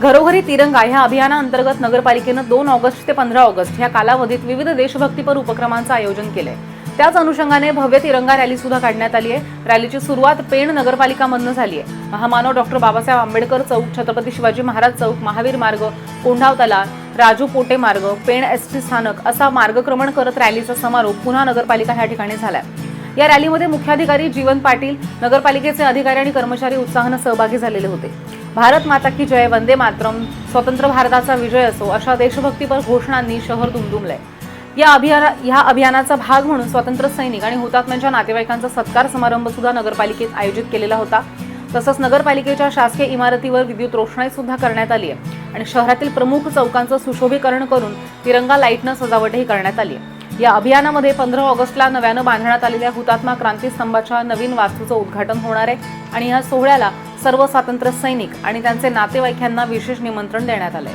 घरोघरी तिरंगा ह्या अभियानाअंतर्गत नगरपालिकेनं दोन ऑगस्ट ते पंधरा ऑगस्ट या कालावधीत विविध देशभक्तीपर उपक्रमांचं आयोजन केलंय. त्याच अनुषंगाने भव्य तिरंगा रॅली सुद्धा काढण्यात आली आहे. रॅलीची सुरुवात पेण नगरपालिकामधनं झाली आहे. महामानव डॉक्टर बाबासाहेब आंबेडकर चौक छत्रपती शिवाजी महाराज चौक महावीर मार्ग कोंढाव तलाव राजू पोटे मार्ग पेण एस टी स्थानक असा मार्गक्रमण करत रॅलीचा समारोप पुन्हा नगरपालिका ह्या ठिकाणी झालाय. या रॅलीमध्ये मुख्याधिकारी जीवन पाटील नगरपालिकेचे अधिकारी आणि कर्मचारी उत्साहानं सहभागी झालेले होते. भारत माता की जय वंदे मातरम स्वतंत्र भारताचा विजय असो अशा देशभक्तीपर घोषणांनी शहर दुमदुमलंय. या अभियाना ह्या अभियानाचा भाग म्हणून स्वतंत्र सैनिक आणि हुतात्म्यांच्या नातेवाईकांचा सत्कार समारंभ सुद्धा नगरपालिकेत आयोजित केलेला होता. तसंच नगरपालिकेच्या शासकीय इमारतीवर विद्युत रोषणाई सुद्धा करण्यात आली आहे आणि शहरातील प्रमुख चौकांचं सुशोभीकरण करून तिरंगा लाईटनं सजावटही करण्यात आली आहे या अभियानामध्ये पंधरा ऑगस्टला नव्यानं बांधण्यात आलेल्या हुतात्मा क्रांती स्तंभाच्या नवीन वास्तूचं उद्घाटन होणार आहे आणि या सोहळ्याला सर्व स्वातंत्र्य सैनिक आणि त्यांचे नातेवाईक यांना विशेष निमंत्रण देण्यात आले